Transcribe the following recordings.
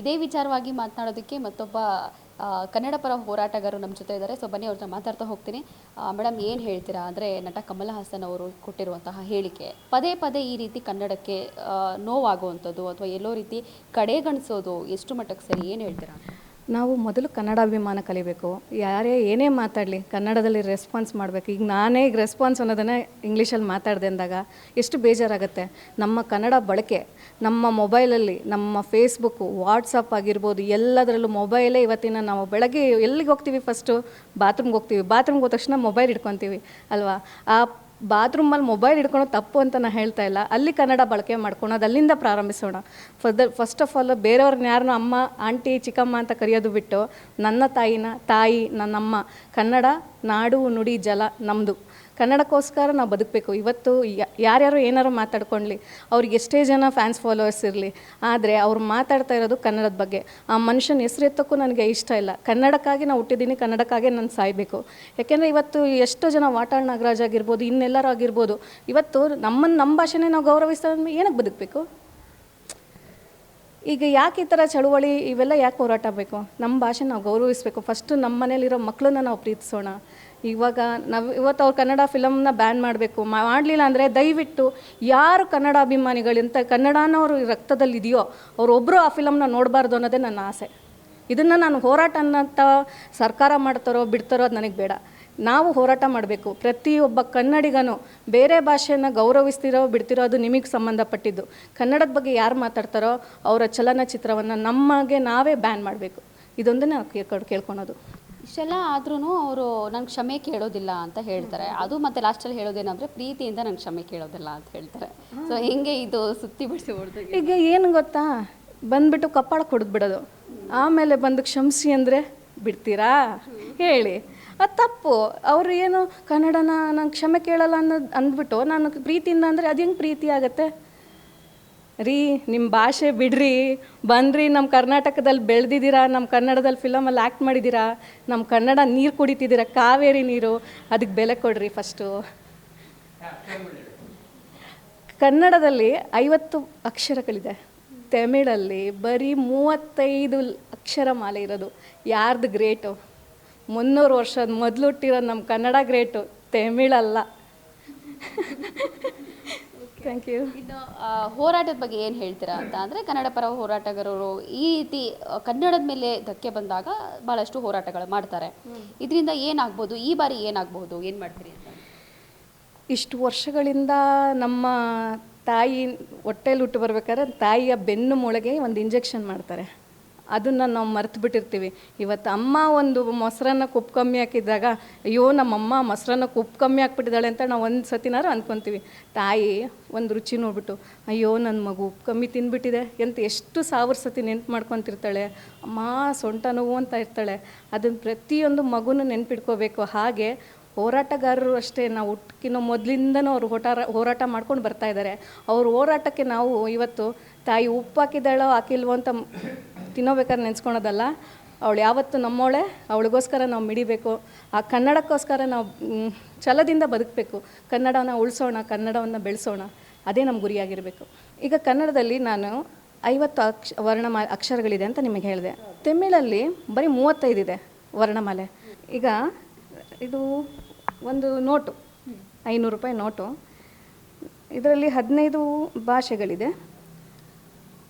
ಇದೇ ವಿಚಾರವಾಗಿ ಮಾತನಾಡೋದಕ್ಕೆ ಮತ್ತೊಬ್ಬ ಕನ್ನಡ ಪರ ಹೋರಾಟಗಾರರು ನಮ್ಮ ಜೊತೆ ಇದ್ದಾರೆ. ಸೊ ಬನ್ನಿ ಅವ್ರನ್ನ ಮಾತಾಡ್ತಾ ಹೋಗ್ತೀನಿ. ಮೇಡಮ್, ಏನು ಹೇಳ್ತೀರಾ? ಅಂದರೆ ನಟ ಕಮಲ ಹಾಸನ್ ಅವರು ಕೊಟ್ಟಿರುವಂತಹ ಹೇಳಿಕೆ, ಪದೇ ಪದೇ ಈ ರೀತಿ ಕನ್ನಡಕ್ಕೆ ನೋವಾಗುವಂಥದ್ದು ಅಥವಾ ಎಲ್ಲೋ ರೀತಿ ಕಡೆಗಣಿಸೋದು ಎಷ್ಟು ಮಟ್ಟಕ್ಕೆ ಸರಿ? ಏನು ಹೇಳ್ತೀರಾ? ನಾವು ಮೊದಲು ಕನ್ನಡಾಭಿಮಾನ ಕಲಿಬೇಕು. ಯಾರೇ ಏನೇ ಮಾತಾಡಲಿ, ಕನ್ನಡದಲ್ಲಿ ರೆಸ್ಪಾನ್ಸ್ ಮಾಡಬೇಕು. ಈಗ ನಾನೇ ಈಗ ರೆಸ್ಪಾನ್ಸ್ ಅನ್ನೋದನ್ನೇ ಇಂಗ್ಲೀಷಲ್ಲಿ ಮಾತಾಡಿದೆ ಅಂದಾಗ ಎಷ್ಟು ಬೇಜಾರಾಗುತ್ತೆ. ನಮ್ಮ ಕನ್ನಡ ಬಳಕೆ, ನಮ್ಮ ಮೊಬೈಲಲ್ಲಿ ನಮ್ಮ ಫೇಸ್ಬುಕ್ಕು ವಾಟ್ಸಪ್ ಆಗಿರ್ಬೋದು, ಎಲ್ಲದರಲ್ಲೂ ಮೊಬೈಲೇ ಇವತ್ತಿನ ನಾವು ಬೆಳಗ್ಗೆ ಎಲ್ಲಿಗೆ ಹೋಗ್ತೀವಿ ಫಸ್ಟು ಬಾತ್ರೂಮ್ಗೆ ಹೋಗ್ತೀವಿ. ಬಾತ್ರೂಮ್ಗೆ ಹೋದ ತಕ್ಷಣ ಮೊಬೈಲ್ ಇಟ್ಕೊತೀವಿ ಅಲ್ವಾ? ಆ ಬಾತ್ರೂಮಲ್ಲಿ ಮೊಬೈಲ್ ಹಿಡ್ಕೊಳೋದು ತಪ್ಪು ಅಂತ ನಾನು ಹೇಳ್ತಾ ಇಲ್ಲ. ಅಲ್ಲಿ ಕನ್ನಡ ಬಳಕೆ ಮಾಡ್ಕೊಳೋದು ಅಲ್ಲಿಂದ ಪ್ರಾರಂಭಿಸೋಣ. ಫರ್ದರ್ ಫಸ್ಟ್ ಆಫ್ ಆಲ್ ಬೇರೆಯವ್ರನ್ನ ಯಾರನ್ನೂ ಅಮ್ಮ, ಆಂಟಿ, ಚಿಕ್ಕಮ್ಮ ಅಂತ ಕರೆಯೋದು ಬಿಟ್ಟು, ನನ್ನ ತಾಯಿನ, ತಾಯಿ, ನನ್ನಮ್ಮ, ಕನ್ನಡ, ನಾಡು, ನುಡಿ, ಜಲ ನಮ್ಮದು ಕನ್ನಡಕ್ಕೋಸ್ಕರ ನಾವು ಬದುಕಬೇಕು. ಇವತ್ತು ಯಾರ್ಯಾರು ಏನಾರು ಮಾತಾಡ್ಕೊಳ್ಳಿ ಅವ್ರಿಗೆ ಎಷ್ಟೇ ಜನ ಫ್ಯಾನ್ಸ್ ಫಾಲೋವರ್ಸ್ ಇರಲಿ, ಆದರೆ ಅವ್ರು ಮಾತಾಡ್ತಾ ಇರೋದು ಕನ್ನಡದ ಬಗ್ಗೆ. ಆ ಮನುಷ್ಯನ ಹೆಸರು ಎತ್ತಕ್ಕೂ ನನಗೆ ಇಷ್ಟ ಇಲ್ಲ. ಕನ್ನಡಕ್ಕಾಗಿ ನಾವು ಹುಟ್ಟಿದ್ದೀನಿ ಕನ್ನಡಕ್ಕಾಗಿ ನಾನು ಸಾಯಬೇಕು. ಯಾಕೆಂದರೆ ಇವತ್ತು ಎಷ್ಟೋ ಜನ ವಾಟಾಳ್ ನಾಗರಾಜ್ ಆಗಿರ್ಬೋದು, ಇನ್ನೆಲ್ಲರೂ ಆಗಿರ್ಬೋದು, ಇವತ್ತು ನಮ್ಮನ್ನು ನಮ್ಮ ಭಾಷೆನೇ ನಾವು ಗೌರವಿಸ್ತಾ ಏನಕ್ಕೆ ಬದುಕಬೇಕು? ಈಗ ಯಾಕೆ ಈ ಥರ ಚಳುವಳಿ, ಇವೆಲ್ಲ ಯಾಕೆ ಹೋರಾಟ ಬೇಕು? ನಮ್ಮ ಭಾಷೆ ನಾವು ಗೌರವಿಸಬೇಕು. ಫಸ್ಟು ನಮ್ಮ ಮನೇಲಿರೋ ಮಕ್ಕಳನ್ನ ನಾವು ಪ್ರೀತಿಸೋಣ. ಇವಾಗ ನಾವು ಇವತ್ತು ಅವ್ರು ಕನ್ನಡ ಫಿಲಮ್ನ ಬ್ಯಾನ್ ಮಾಡಬೇಕು. ಮಾಡಲಿಲ್ಲ ಅಂದರೆ ದಯವಿಟ್ಟು ಯಾರು ಕನ್ನಡ ಕನ್ನಡನ ಅವ್ರಿಗೆ ರಕ್ತದಲ್ಲಿದೆಯೋ ಅವರೊಬ್ಬರು ಆ ಫಿಲಮ್ನ ನೋಡಬಾರ್ದು ಅನ್ನೋದೇ ನನ್ನ ಆಸೆ. ಇದನ್ನು ನಾನು ಹೋರಾಟ ಅನ್ನೋಂಥ ಸರ್ಕಾರ ಮಾಡ್ತಾರೋ ಬಿಡ್ತಾರೋ ಅದು ನನಗೆ ಬೇಡ. ನಾವು ಹೋರಾಟ ಮಾಡಬೇಕು. ಪ್ರತಿಯೊಬ್ಬ ಕನ್ನಡಿಗನು ಬೇರೆ ಭಾಷೆಯನ್ನು ಗೌರವಿಸ್ತಿರೋ ಬಿಡ್ತಿರೋ ಅದು ನಿಮಗೆ ಸಂಬಂಧಪಟ್ಟಿದ್ದು. ಕನ್ನಡದ ಬಗ್ಗೆ ಯಾರು ಮಾತಾಡ್ತಾರೋ ಅವರ ಚಲನಚಿತ್ರವನ್ನು ನಮಗೆ ನಾವೇ ಬ್ಯಾನ್ ಮಾಡಬೇಕು. ಇದೊಂದು ನಾವು ಕೇಳ್ಕೊಂಡು ಕೇಳ್ಕೊಳೋದು. ಇಷ್ಟೆಲ್ಲ ಆದ್ರೂ ಅವರು ನಂಗೆ ಕ್ಷಮೆ ಕೇಳೋದಿಲ್ಲ ಅಂತ ಹೇಳ್ತಾರೆ. ಅದು ಮತ್ತೆ ಲಾಸ್ಟಲ್ಲಿ ಹೇಳೋದೇನಂದ್ರೆ ಪ್ರೀತಿಯಿಂದ ನಂಗೆ ಕ್ಷಮೆ ಕೇಳೋದಿಲ್ಲ ಅಂತ ಹೇಳ್ತಾರೆ. ಸೊ ಹೆಂಗೆ ಇದು ಸುತ್ತಿ ಬಿಡಿಸಿ ಈಗ ಏನು ಗೊತ್ತಾ? ಬಂದ್ಬಿಟ್ಟು ಕಪ್ಪಾಳ ಬಿಡೋದು ಆಮೇಲೆ ಬಂದು ಕ್ಷಮಿಸಿ ಅಂದರೆ ಬಿಡ್ತೀರಾ? ಹೇಳಿ. ಅದು ತಪ್ಪು. ಅವರು ಏನು ಕನ್ನಡನ ನಾನು ಕ್ಷಮೆ ಕೇಳಲ್ಲ ಅನ್ನೋದು ಅಂದ್ಬಿಟ್ಟು ನಾನು ಪ್ರೀತಿಯಿಂದ ಅಂದರೆ ಅದು ಹೆಂಗೆ ಪ್ರೀತಿ ಆಗತ್ತೆ? ರೀ ನಿಮ್ಮ ಭಾಷೆ ಬಿಡ್ರಿ. ಬನ್ರಿ ನಮ್ಮ ಕರ್ನಾಟಕದಲ್ಲಿ ಬೆಳೆದಿದ್ದೀರಾ ನಮ್ಮ ಕನ್ನಡದಲ್ಲಿ ಫಿಲಮಲ್ಲಿ ಆ್ಯಕ್ಟ್ ಮಾಡಿದ್ದೀರಾ ನಮ್ಮ ಕನ್ನಡ ನೀರು ಕುಡಿತಿದ್ದೀರಾ, ಕಾವೇರಿ ನೀರು ಅದಕ್ಕೆ ಬೆಲೆ ಕೊಡ್ರಿ ಫಸ್ಟು ಕನ್ನಡದಲ್ಲಿ ಐವತ್ತು ಅಕ್ಷರಗಳಿದೆ. ತಮಿಳಲ್ಲಿ ಬರೀ ಮೂವತ್ತೈದು ಅಕ್ಷರ ಮಾಲೆ ಇರೋದು. ಯಾರ್ದು ಗ್ರೇಟು ಮುನ್ನೂರು ವರ್ಷದ ಮೊದಲು ಹುಟ್ಟಿರೋದು ನಮ್ಮ ಕನ್ನಡ ಗ್ರೇಟು ತಮಿಳಲ್ಲ. ಥ್ಯಾಂಕ್ ಯು ಇನ್ನು ಆ, ಹೋರಾಟದ ಬಗ್ಗೆ ಏನು ಹೇಳ್ತೀರಾ ಅಂತ ಅಂದರೆ ಕನ್ನಡ ಪರ ಹೋರಾಟಗಾರರು ಈ ರೀತಿ ಆ, ಕನ್ನಡದ ಮೇಲೆ ಧಕ್ಕೆ ಬಂದಾಗ ಭಾಳಷ್ಟು ಹೋರಾಟಗಳು ಮಾಡ್ತಾರೆ. ಇದರಿಂದ ಏನಾಗ್ಬೋದು? ಈ ಬಾರಿ ಏನಾಗ್ಬೋದು? ಏನು ಮಾಡ್ತೀರಿ ಅಂತ? ಇಷ್ಟು ವರ್ಷಗಳಿಂದ ನಮ್ಮ ತಾಯಿ ಹೊಟ್ಟೆಯಲ್ಲಿ ಹುಟ್ಟು ಬರ್ಬೇಕಾದ್ರೆ ತಾಯಿಯ ಬೆನ್ನು ಮೊಳಗೆ ಒಂದು ಇಂಜೆಕ್ಷನ್ ಮಾಡ್ತಾರೆ. ಅದನ್ನು ನಾವು ಮರ್ತು ಬಿಟ್ಟಿರ್ತೀವಿ. ಇವತ್ತು ಅಮ್ಮ ಒಂದು ಮೊಸರನ್ನ ಉಪ್ಪು ಕಮ್ಮಿ ಹಾಕಿದಾಗ ಅಯ್ಯೋ ನಮ್ಮಮ್ಮ ಮೊಸರನ್ನ ಉಪ್ಪು ಕಮ್ಮಿ ಹಾಕ್ಬಿಟ್ಟಿದ್ದಾಳೆ ಅಂತ ನಾವು ಒಂದು ಸತಿನಾರು ಅಂದ್ಕೊತೀವಿ ತಾಯಿ ಒಂದು ರುಚಿ ನೋಡ್ಬಿಟ್ಟು, ಅಯ್ಯೋ ನನ್ನ ಮಗು ಉಪ್ಪು ಕಮ್ಮಿ ತಿಂದ್ಬಿಟ್ಟಿದೆ ಎಂತ ಎಷ್ಟು ಸಾವಿರ ಸತಿ ನೆನ್ಪು ಮಾಡ್ಕೊತಿರ್ತಾಳೆ. ಅಮ್ಮ ಸೊಂಟ ನೋವು ಅಂತ ಇರ್ತಾಳೆ. ಅದನ್ನು ಪ್ರತಿಯೊಂದು ಮಗುನೂ ನೆನ್ಪಿಟ್ಕೋಬೇಕು. ಹಾಗೆ ಹೋರಾಟಗಾರರು ಅಷ್ಟೇ, ನಾವು ಹುಟ್ಟಿನ ಮೊದಲಿಂದನೂ ಅವರು ಹೋಟಾರ, ಹೋರಾಟ ಮಾಡ್ಕೊಂಡು ಬರ್ತಾ ಇದ್ದಾರೆ ಅವ್ರ ಹೋರಾಟಕ್ಕೆ ನಾವು ಇವತ್ತು ತಾಯಿ ಉಪ್ಪು ಹಾಕಿದ್ದಾಳೋ ಹಾಕಿಲ್ವೋ ಅಂತ ತಿನ್ನೋಬೇಕಾದ್ರೆ ನೆನೆಸ್ಕೊಳೋದಲ್ಲ, ಅವಳು ಯಾವತ್ತು ನಮ್ಮವಳೆ ಅವಳಿಗೋಸ್ಕರ ನಾವು ಮಿಡಿಬೇಕು. ಆ ಕನ್ನಡಕ್ಕೋಸ್ಕರ ನಾವು ಛಲದಿಂದ ಬದುಕಬೇಕು. ಕನ್ನಡವನ್ನು ಉಳಿಸೋಣ, ಕನ್ನಡವನ್ನು ಬೆಳೆಸೋಣ, ಅದೇ ನಮ್ಮ ಗುರಿಯಾಗಿರಬೇಕು. ಈಗ ಕನ್ನಡದಲ್ಲಿ ನಾನು ಐವತ್ತು ಅಕ್ಷ, ವರ್ಣಮಾ, ಅಕ್ಷರಗಳಿದೆ ಅಂತ ನಿಮಗೆ ಹೇಳಿದೆ. ತಮಿಳಲ್ಲಿ ಬರೀ ಮೂವತ್ತೈದಿದೆ ವರ್ಣಮಾಲೆ. ಈಗ ಇದು ಒಂದು ನೋಟು, ಐನೂರು ರೂಪಾಯಿ ನೋಟು. ಇದರಲ್ಲಿ ಹದಿನೈದು ಭಾಷೆಗಳಿದೆ.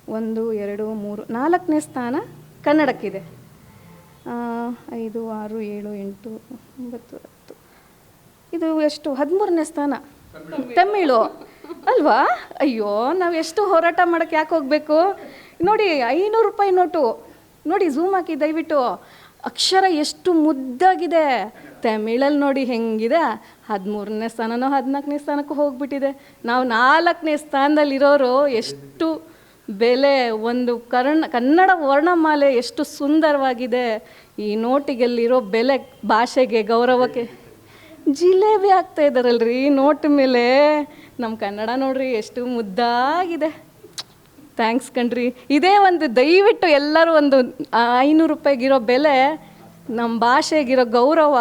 ಒಂದು, ಎರಡು, ಮೂರು, ನಾಲ್ಕನೇ ಸ್ಥಾನ ಕನ್ನಡಕ್ಕಿದೆ. ಐದು, ಆರು, ಏಳು, ಎಂಟು, ಒಂಬತ್ತು, ಹತ್ತು. ಇದು ಎಷ್ಟು? ಹದಿಮೂರನೇ ಸ್ಥಾನ? ತಮಿಳು. ಅಲ್ವಾ? ಅಯ್ಯೋ, ನಾವು ಎಷ್ಟು ಹೋರಾಟ ಮಾಡೋಕ್ಕೆ ಯಾಕೆ ಹೋಗಬೇಕು? ನೋಡಿ, ಐನೂರು ರೂಪಾಯಿ ನೋಟು. ನೋಡಿ ಝೂಮ್ ಹಾಕಿ, ದಯವಿಟ್ಟು. ಅಕ್ಷರ ಎಷ್ಟು ಮುದ್ದಾಗಿದೆ. ತಮಿಳಲ್ಲಿ ನೋಡಿ ಹೆಂಗಿದೆ. ಹದಿಮೂರನೇ ಸ್ಥಾನನೋ ಹದಿನಾಲ್ಕನೇ ಸ್ಥಾನಕ್ಕೂ ಹೋಗ್ಬಿಟ್ಟಿದೆ. ನಾವು ನಾಲ್ಕನೇ ಸ್ಥಾನದಲ್ಲಿರೋರು ಎಷ್ಟು ಬೆಲೆ, ಒಂದು ಕರ್ಣ, ಕನ್ನಡ ವರ್ಣಮಾಲೆ ಎಷ್ಟು ಸುಂದರವಾಗಿದೆ. ಈ ನೋಟಿಗೆಲ್ಲಿರೋ ಬೆಲೆ, ಭಾಷೆಗೆ ಗೌರವಕ್ಕೆ. ಜಿಲೇಬಿ ಆಗ್ತಾ ಇದ್ದಾರಲ್ರಿ ನೋಟ್ ಮೇಲೆ. ನಮ್ಮ ಕನ್ನಡ ನೋಡ್ರಿ, ಎಷ್ಟು ಮುದ್ದಾಗಿದೆ. ಥ್ಯಾಂಕ್ಸ್ ಕಣ್ರಿ. ಇದೇ ಒಂದು, ದಯವಿಟ್ಟು ಎಲ್ಲರೂ ಒಂದು ಐನೂರು ರೂಪಾಯಿಗಿರೋ ಬೆಲೆ ನಮ್ಮ ಭಾಷೆಗಿರೋ ಗೌರವ,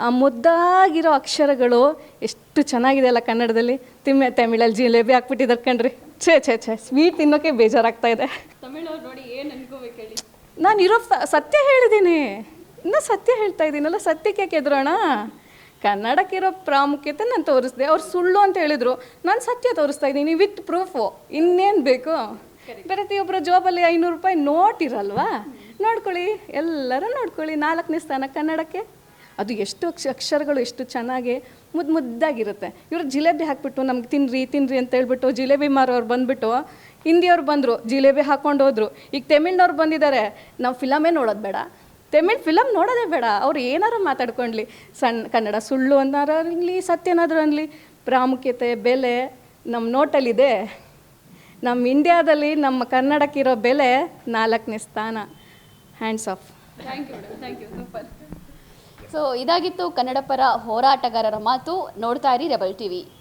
ಆ ಮುದ್ದಾಗಿರೋ ಅಕ್ಷರಗಳು ಎಷ್ಟು ಚೆನ್ನಾಗಿದೆ ಅಲ್ಲ ಕನ್ನಡದಲ್ಲಿ. ತಿಮ್ಮೆ, ತಮಿಳಲ್ಲಿ ಜಿಲೇಬಿ ಹಾಕ್ಬಿಟ್ಟಿದ್ದಾರೆ ಕಣ್ರಿ. ಛೇ ಛೇ ಛೇ ಸ್ವೀಟ್ ತಿನ್ನೋಕೆ ಬೇಜಾರಾಗ್ತಾ ಇದೆ. ತಮಿಳವ್ರು ನೋಡಿ ಏನು ಅನ್ಕೋಬೇಕು ಹೇಳಿ? ನಾನು ಇರೋ ಸತ್ಯ ಹೇಳಿದ್ದೀನಿ ಇನ್ನು ಸತ್ಯ ಹೇಳ್ತಾ ಇದ್ದೀನಲ್ಲ ಸತ್ಯಕ್ಕೆ ಯಾಕೆ ಎದುರೋಣ ಕನ್ನಡಕ್ಕಿರೋ ಪ್ರಾಮುಖ್ಯತೆ ನಾನು ತೋರಿಸ್ದೆ. ಅವ್ರು ಸುಳ್ಳು ಅಂತ ಹೇಳಿದ್ರು. ನಾನು ಸತ್ಯ ತೋರಿಸ್ತಾ ಇದ್ದೀನಿ ವಿತ್ ಪ್ರೂಫು ಇನ್ನೇನು ಬೇಕು? ಪ್ರತಿಯೊಬ್ಬರ ಜಾಬಲ್ಲಿ ಐನೂರು ರೂಪಾಯಿ ನೋಟ್ ಇರಲ್ವಾ? ನೋಡ್ಕೊಳ್ಳಿ. ಎಲ್ಲರೂ ನೋಡ್ಕೊಳ್ಳಿ. ನಾಲ್ಕನೇ ಸ್ಥಾನ ಕನ್ನಡಕ್ಕೆ. ಅದು ಎಷ್ಟು ಅಕ್ಷ ಅಕ್ಷರಗಳು ಎಷ್ಟು ಚೆನ್ನಾಗಿ ಮುದ್ದು ಮುದ್ದಾಗಿರುತ್ತೆ. ಇವರು ಜಿಲೇಬಿ ಹಾಕ್ಬಿಟ್ಟು ನಮ್ಗೆ ತಿನ್ರಿ ತಿನ್ರಿ ಅಂತ ಹೇಳ್ಬಿಟ್ಟು ಜಿಲೇಬಿ ಮಾರೋರು ಬಂದ್ಬಿಟ್ಟು ಹಿಂದಿಯವ್ರು ಬಂದರು, ಜಿಲೇಬಿ ಹಾಕ್ಕೊಂಡು ಹೋದ್ರು. ಈಗ ತಮಿಳ್ನವ್ರು ಬಂದಿದ್ದಾರೆ ನಾವು ಫಿಲಮೇ ನೋಡೋದು ಬೇಡ. ತಮಿಳ್ ಫಿಲಮ್ ನೋಡೋದೇ ಬೇಡ. ಅವ್ರು ಏನಾರು ಮಾತಾಡ್ಕೊಂಡ್ಲಿ. ಸಣ್ಣ ಕನ್ನಡ ಸುಳ್ಳು ಅನ್ನಾರು ಸತ್ಯ ಸತ್ಯನಾದರೂ ಅನ್ನಲಿ ಪ್ರಾಮುಖ್ಯತೆ, ಬೆಲೆ ನಮ್ಮ ನೋಟಲ್ಲಿದೆ. ನಮ್ಮ ಇಂಡಿಯಾದಲ್ಲಿ ನಮ್ಮ ಕನ್ನಡಕ್ಕಿರೋ ಬೆಲೆ ನಾಲ್ಕನೇ ಸ್ಥಾನ. Hands off thank you thank you super so ಇದಾಗಿತ್ತು ಕನ್ನಡ ಪರ ಹೋರಾಟಗಾರರ ಮಾತು. ನೋಡ್ತಾ ಇರಿ ರೆಬಲ್ ಟಿವಿ.